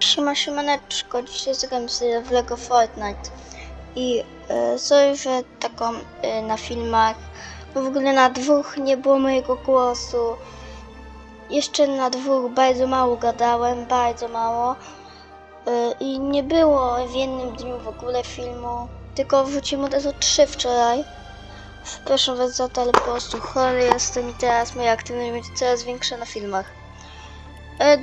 Siema, siemaneczko, dzisiaj zagram sobie w LEGO Fortnite i e, sorry, taką e, na filmach, bo w ogóle na dwóch nie było mojego głosu. Jeszcze na dwóch bardzo mało gadałem, bardzo mało e, i nie było w jednym dniu w ogóle filmu, tylko wrzuciłem od razu trzy wczoraj. Przepraszam was za to, ale po prostu chory jestem i teraz moja aktywność będzie coraz większa na filmach. E.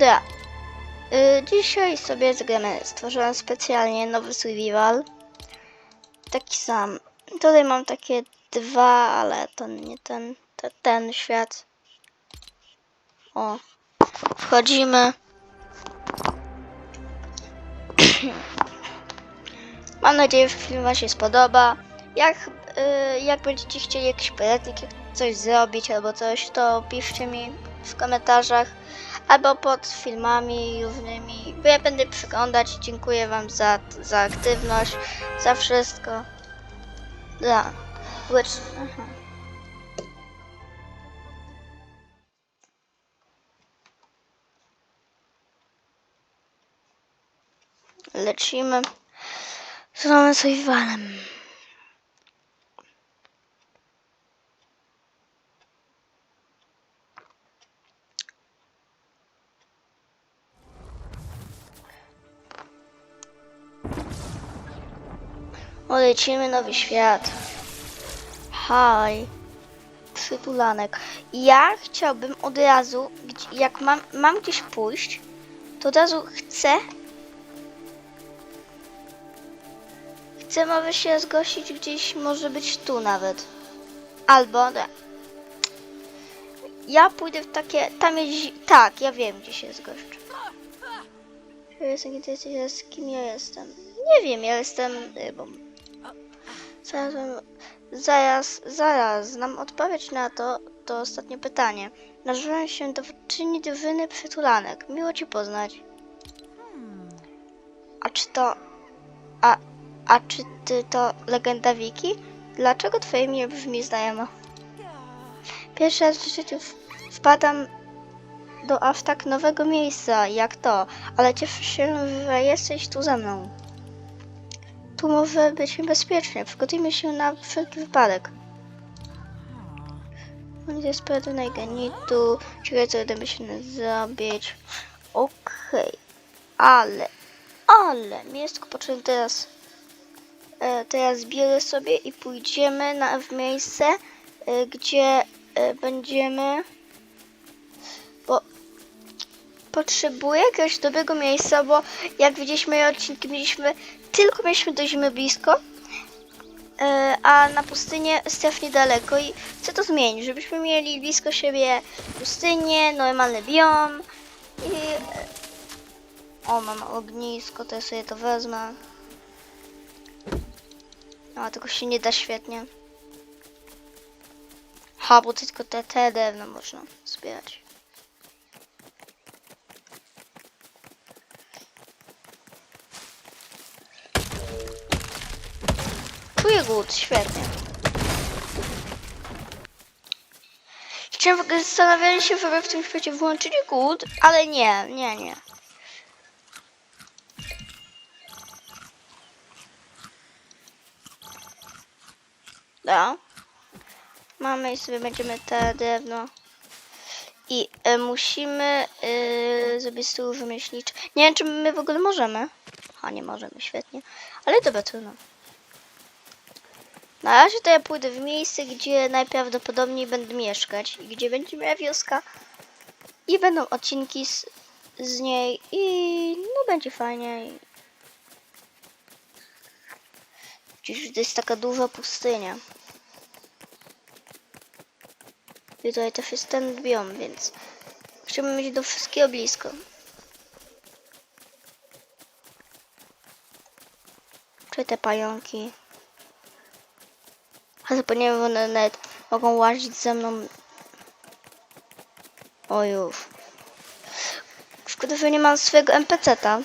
Y, Dzisiaj sobie zagramy. Stworzyłam specjalnie nowy survival. Taki sam. Tutaj mam takie dwa, ale to nie ten, ten świat. O. Wchodzimy. Mam nadzieję, że film Wam się spodoba. Jak, y, jak będziecie chcieli jakiś poradnik, coś zrobić albo coś, to piszcie mi w komentarzach albo pod filmami różnymi, bo ja będę przyglądać. Dziękuję Wam za, za aktywność, za wszystko. Za. Lecz, aha. Lecimy z nowym Olecimy nowy świat. Haj. Przytulanek. Ja chciałbym od razu, jak mam, mam gdzieś pójść, to od razu chcę. Chcę może się zgłosić gdzieś, może być tu nawet. Albo. nie. Ja pójdę w takie. Tam jest. Tak, ja wiem, gdzie się zgoszczę. Jestem, gdzie jesteś, z kim ja jestem? Nie wiem, ja jestem rybą. Zaraz, zaraz, zaraz, znam odpowiedź na to, to ostatnie pytanie. Nazywam się dowódczyni drużyny Przytulanek. Miło Cię poznać. A czy to... A, a czy Ty to legenda Wiki? Dlaczego Twoje imię brzmi znajomo? Pierwszy raz w życiu wpadam do aż tak nowego miejsca jak to, ale cieszę się, że jesteś tu ze mną. Tu może być niebezpiecznie. Przygotujmy się na wszelki wypadek. On jest pełny ganitu. Ciekawe co uda się zrobić. Okej. Ale, ale, miastko poczynę teraz. E, teraz biorę sobie i pójdziemy na, w miejsce, e, gdzie e, będziemy. Bo potrzebuję jakiegoś dobrego miejsca, bo jak widzieliśmy odcinki, mieliśmy tylko mieliśmy do zimy blisko, e, a na pustynię strasznie daleko i chcę to zmienić, żebyśmy mieli blisko siebie pustynię, normalny biom i... e, O, mam ognisko, to ja sobie to wezmę. A, tylko się nie da świetnie. Ha, bo tylko te, te drewno można zbierać. Czuję głód, świetnie. Chciałem zastanawiali się, żeby w tym świecie włączyć głód, ale nie, nie, nie. Da. Mamy i sobie będziemy te drewno. I e, musimy e, zrobić stół wymyślniczy. Nie wiem, czy my w ogóle możemy. A nie możemy, świetnie. Ale dobra, trudno. Na razie to ja pójdę w miejsce, gdzie najprawdopodobniej będę mieszkać i gdzie będzie moja wioska. I będą odcinki z, z niej i no będzie fajnie. Dziś to jest taka duża pustynia. I tutaj też jest ten biom, więc chciałbym mieć do wszystkiego blisko. Czy te pająki? A zapomniałem, one nawet mogą łazić ze mną. O już. Szkoda, że nie mam swojego NPC-ta.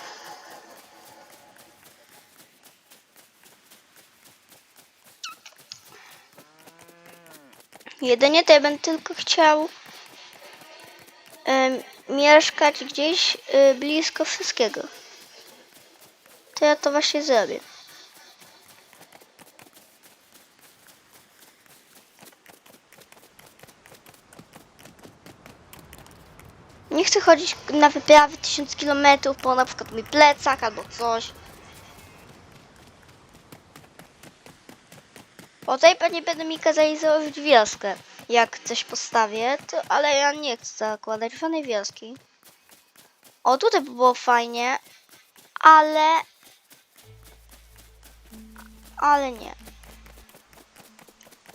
Jedynie to ja bym tylko chciał em, mieszkać gdzieś y, blisko wszystkiego. to ja to właśnie zrobię. Nie chcę chodzić na wyprawy 1000 km po na przykład mój plecak albo coś. O tej pewnie będą mi kazali założyć wioskę. Jak coś postawię, to, ale ja nie chcę zakładać żadnej wioski. O, tutaj by było fajnie, ale... Ale nie.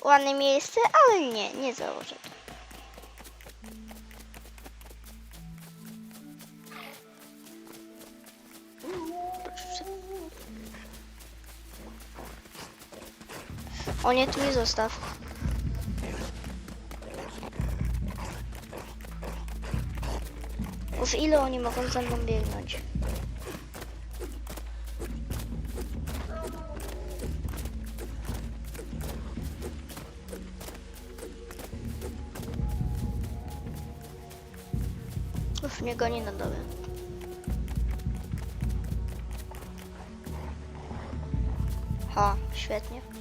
Ładne miejsce, ale nie, nie założę. O nie, tu nie zostaw. Już ile oni mogą za mną biegnąć? Już mnie goni na dole. Ha, świetnie.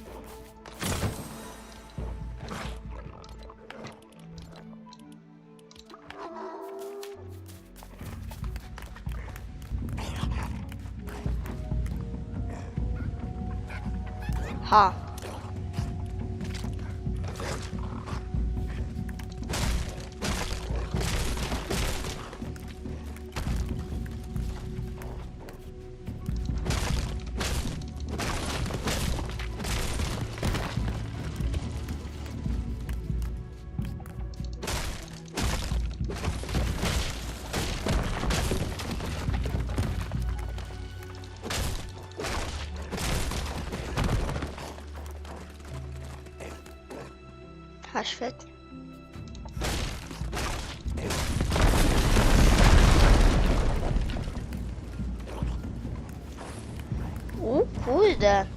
Świetnie. U, kurde.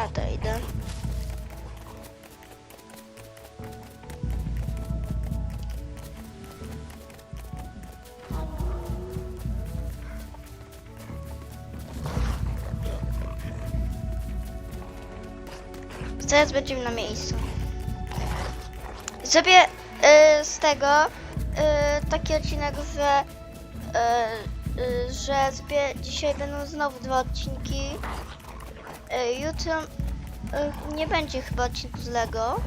Ja to idę. Zaraz będziemy na miejscu. Zrobię y, z tego y, taki odcinek, że, y, y, że sobie dzisiaj będą znowu dwa odcinki. Y, jutro y, nie będzie chyba odcinku z Lego.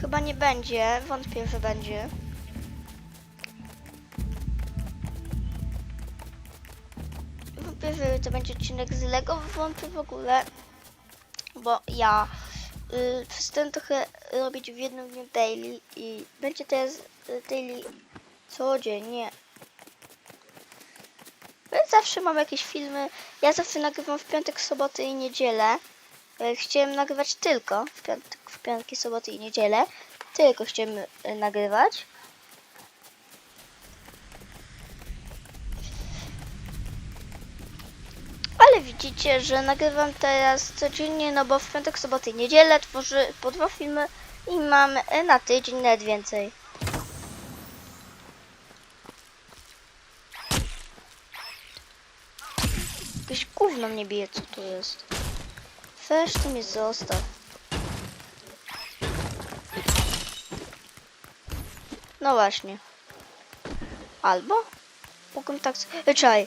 Chyba nie będzie, wątpię, że będzie. Wątpię, że to będzie odcinek z Lego, wątpię w ogóle, bo ja y, przestałem trochę robić w jednym dniu daily i będzie teraz y, daily codziennie. My zawsze mam jakieś filmy. Ja zawsze nagrywam w piątek, soboty i niedzielę. E, Chciałem nagrywać tylko w piątek, w piątki, soboty i niedzielę. Tylko chciałem e, nagrywać. Ale widzicie, że nagrywam teraz codziennie, no bo w piątek, soboty i niedzielę tworzę po dwa filmy i mam e, na tydzień nawet więcej. Jakieś gówno mnie bije, co tu jest. Weź tu mnie zostaw. No właśnie. Albo? Mogłem tak... E, Czekaj.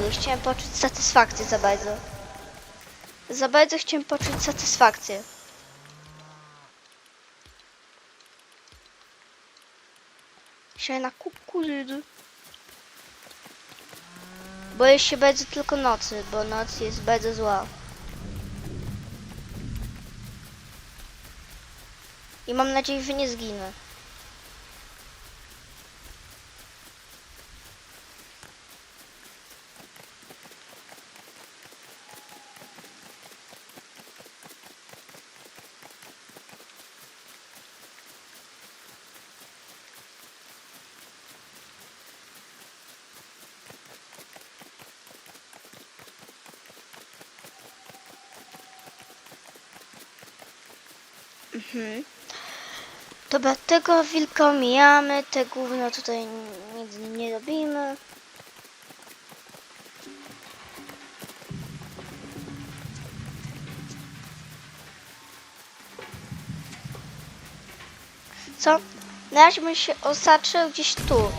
Nie chciałem poczuć satysfakcję za bardzo. Za bardzo chciałem poczuć satysfakcję. Się na kubku Lidl. Boję się bardzo tylko nocy, bo noc jest bardzo zła. I mam nadzieję, że nie zginę. Mhm. Dobra, tego wilka omijamy, te gówno tutaj nic nie robimy. Co? Na razie się osaczył gdzieś tu.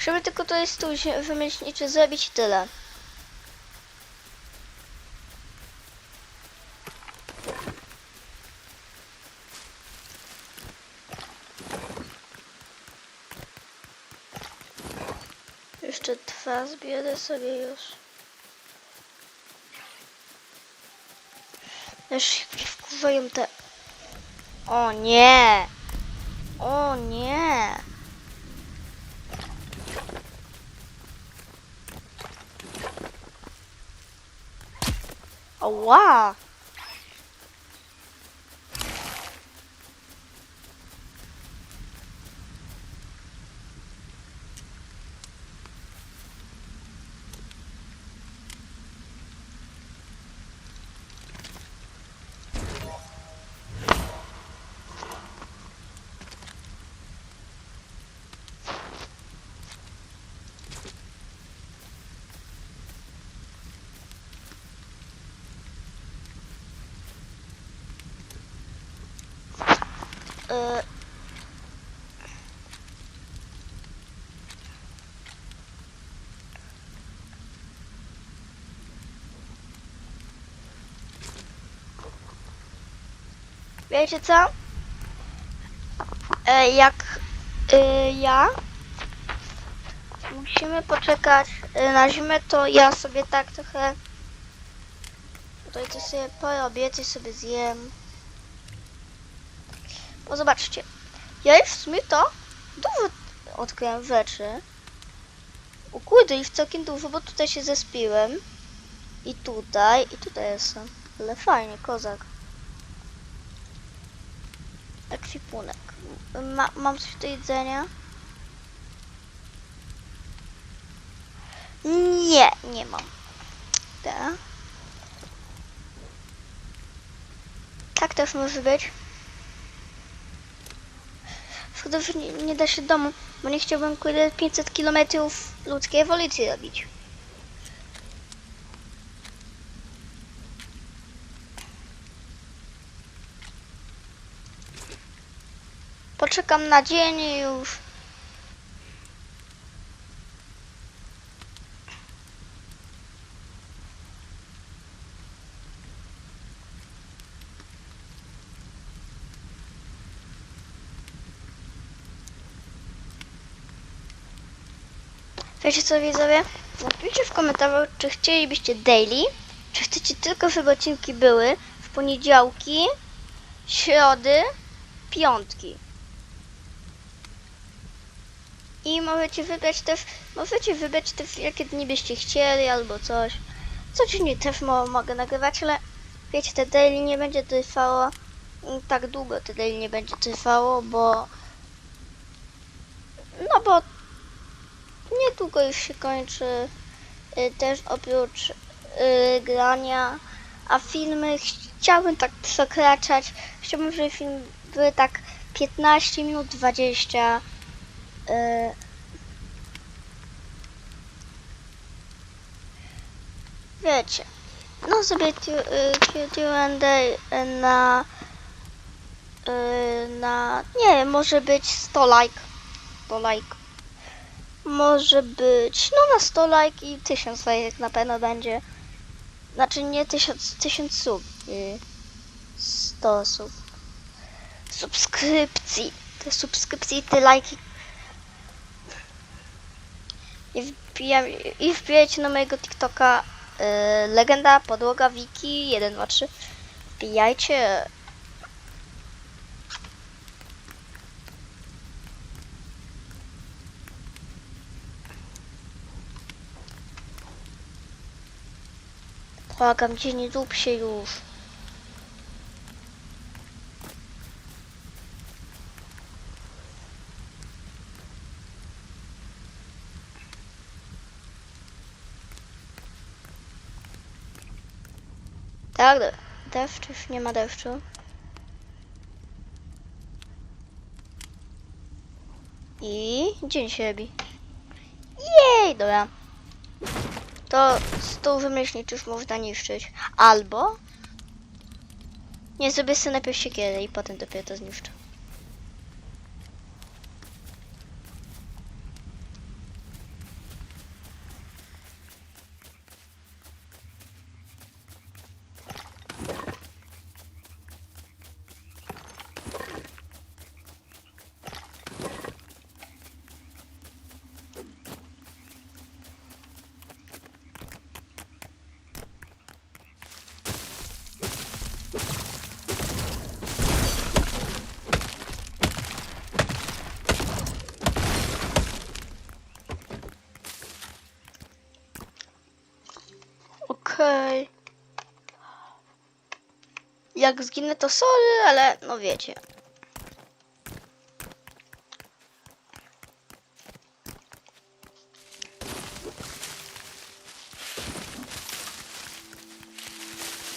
Żeby tylko to jest tu się wymyślić, czy zrobić i tyle. Jeszcze dwa zbierę sobie już. Już wkurzają te... O nie! O nie! 哇 Y... Wiecie co? E, jak y, ja musimy poczekać y, na zimę, to ja sobie tak trochę tutaj coś sobie porobię, coś sobie zjem. Bo zobaczcie, ja już w sumie to dużo odkryłem rzeczy. O kurde, ich całkiem dużo, bo tutaj się zespiłem. I tutaj, i tutaj jestem. Ale fajnie, kozak. Ekwipunek. Ma, mam coś do jedzenia? Nie, nie mam. Da. Tak też może być. Że nie, nie da się domu, bo nie chciałbym kurde 500 km ludzkiej ewolucji robić. Poczekam na dzień i już. Wiecie co widzowie? Napiszcie w komentarzu, czy chcielibyście daily, czy chcecie tylko, żeby odcinki były w poniedziałki, środy, piątki. I możecie wybrać też, możecie wybrać też jakie dni byście chcieli albo coś. Coś nie też mo mogę nagrywać, ale wiecie, te daily nie będzie trwało mm, tak długo, te daily nie będzie trwało, bo no bo niedługo już się kończy y, też oprócz y, grania, a filmy chciałbym tak przekraczać. Chciałbym, żeby film były tak 15 minut 20. Y, wiecie, no sobie Q&A na na nie może być 100 like 100 like może być, no na 100 like i 1000 lajek na pewno będzie. Znaczy nie 1000, 1000 sub. y, 100 sub. Subskrypcji. Te subskrypcje i te lajki. I, wbijam, I wbijajcie na mojego TikToka y, legenda podłoga wiki 123. Wbijajcie. Błagam cię, nie dób się już. Tak, deszcz już nie ma deszczu. I dzień się robi. Jej, dobra. To stół wymyślniczy już można niszczyć. Albo nie zrobię sobie najpierw siekierę i potem dopiero to zniszczę. Okej. Jak zginę to sorry, ale no wiecie.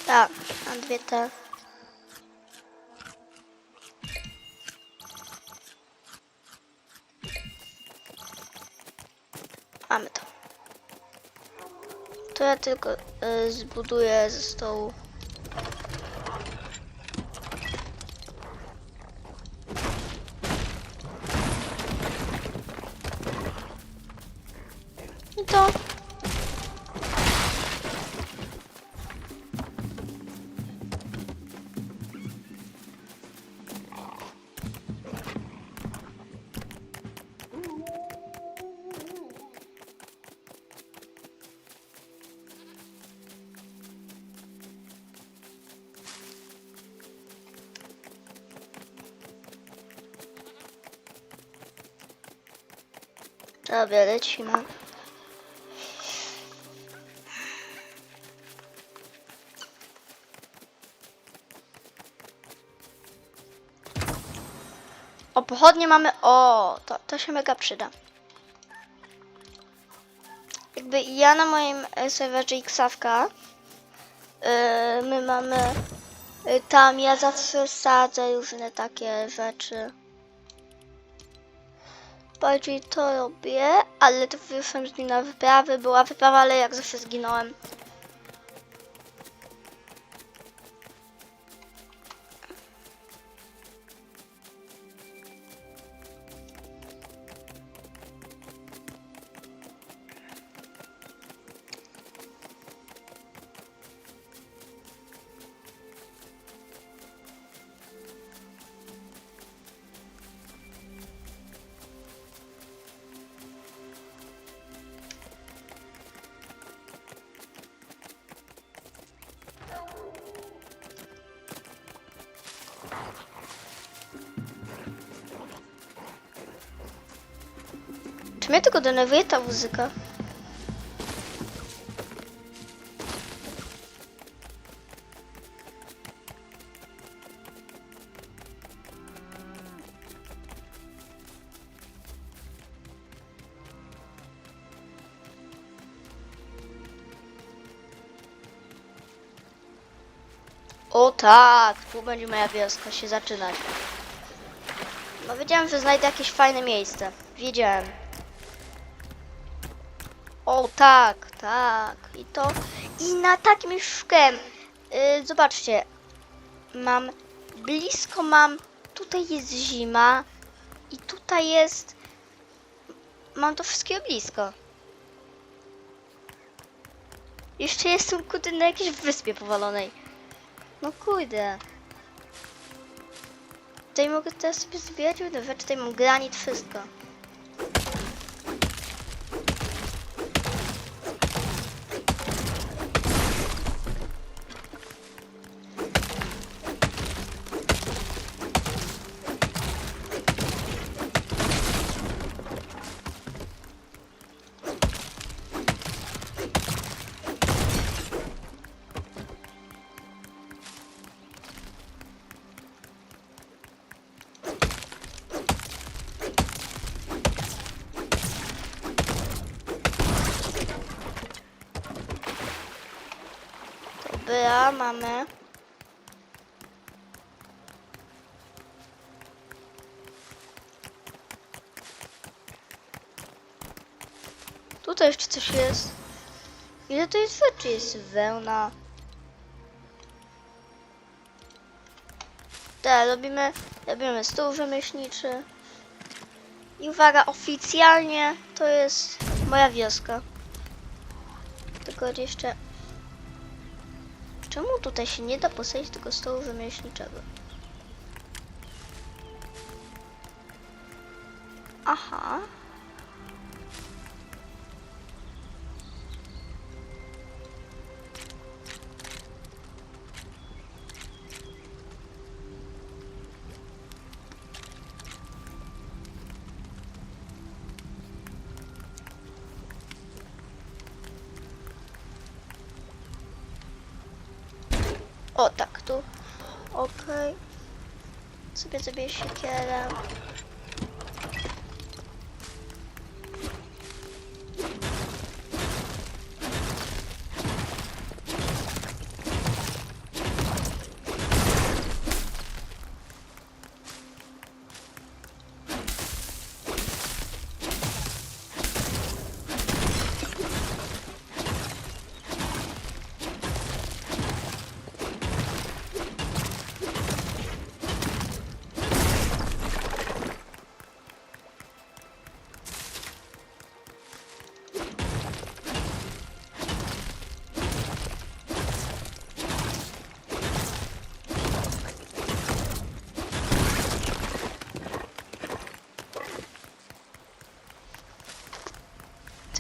Tak, mam dwie te. Mamy to. To ja tylko y, zbuduję ze stołu. Dobra, lecimy. O, pochodnie mamy. O, to, to się mega przyda. Jakby ja na moim serwerze Xawka yy, my mamy y, tam ja zawsze sadzę różne takie rzeczy. Bardziej to robię, ale to wyszłam z nim na wyprawy. Była wyprawa, ale jak zawsze zginąłem. Mnie tylko denerwuje ta muzyka? O tak, tu będzie moja wioska się zaczynać. No wiedziałem, że znajdę jakieś fajne miejsce. Wiedziałem. O tak, tak. I to. I na takim szkę. Yy, zobaczcie. Mam. Blisko mam. Tutaj jest zima. I tutaj jest. Mam to wszystkiego blisko. Jeszcze jestem kurde na jakiejś wyspie powalonej. No kurde. Tutaj mogę teraz sobie zbierać rzeczy. Tutaj mam granit, wszystko. Mamy. Tutaj jeszcze coś jest. Ile to jest rzeczy? Jest wełna. Tak, robimy, robimy stół rzemieślniczy. I uwaga, oficjalnie to jest moja wioska. Tylko jeszcze... Czemu tutaj się nie da posadzić tego stołu rzemieślniczego? Aha. O, tak, tu. Okej. Sobie zrobię siekierę.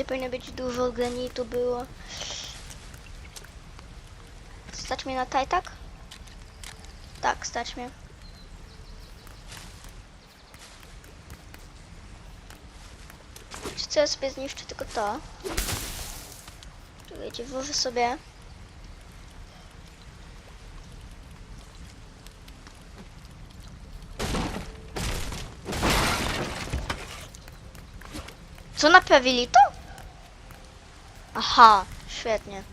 Tutaj powinno być dużo granitu było. Stać mnie na tajtak? Tak, stać mnie. Czy co ja sobie zniszczę tylko to? Czekajcie, włożę sobie. Co naprawili to? Aha, świetnie.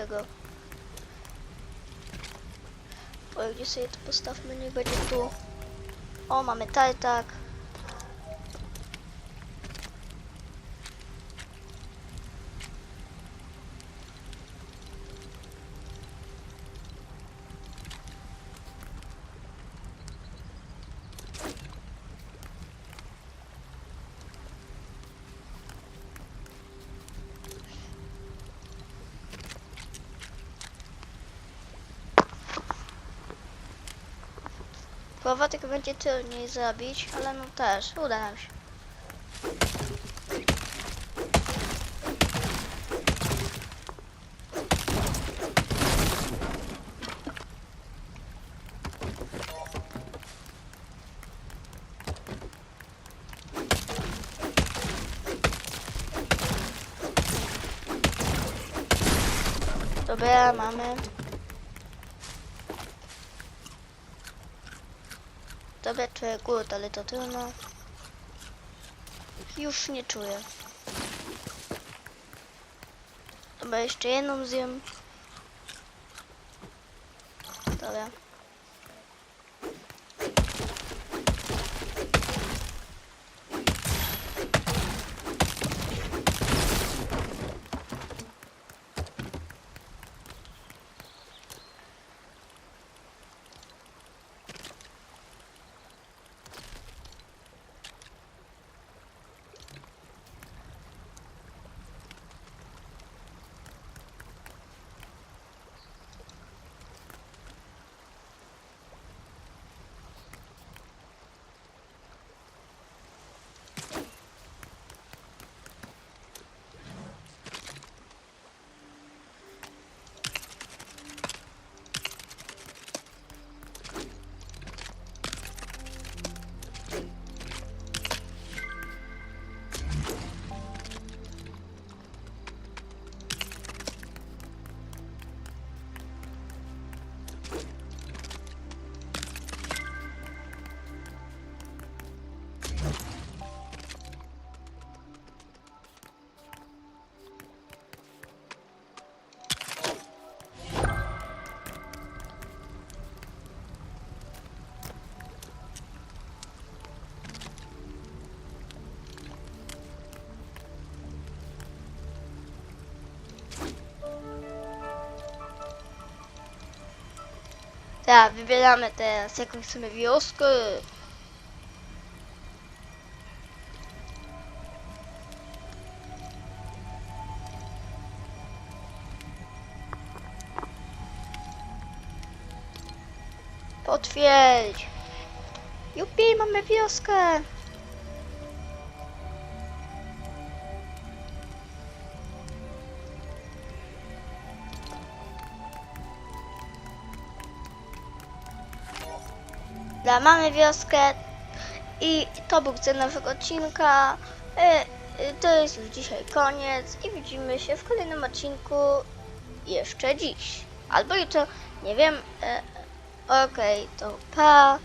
Tego. O, gdzie sobie to postawmy, nie będzie tu. O, mamy tartak. Płowatek będzie trudniej zrobić, ale no też, uda nam się. Dobra, mamy. Czuję głód, ale to trudno. Już nie czuję. Dobra, jeszcze jedną zjem. Dobra. Tak, wybieramy teraz jakąś sobie wioskę. Potwierdź. Jupi, mamy wioskę. Da, mamy wioskę i to był nowego odcinka. E, e, To jest już dzisiaj koniec i widzimy się w kolejnym odcinku jeszcze dziś. Albo jutro, nie wiem. E, Okej, to pa.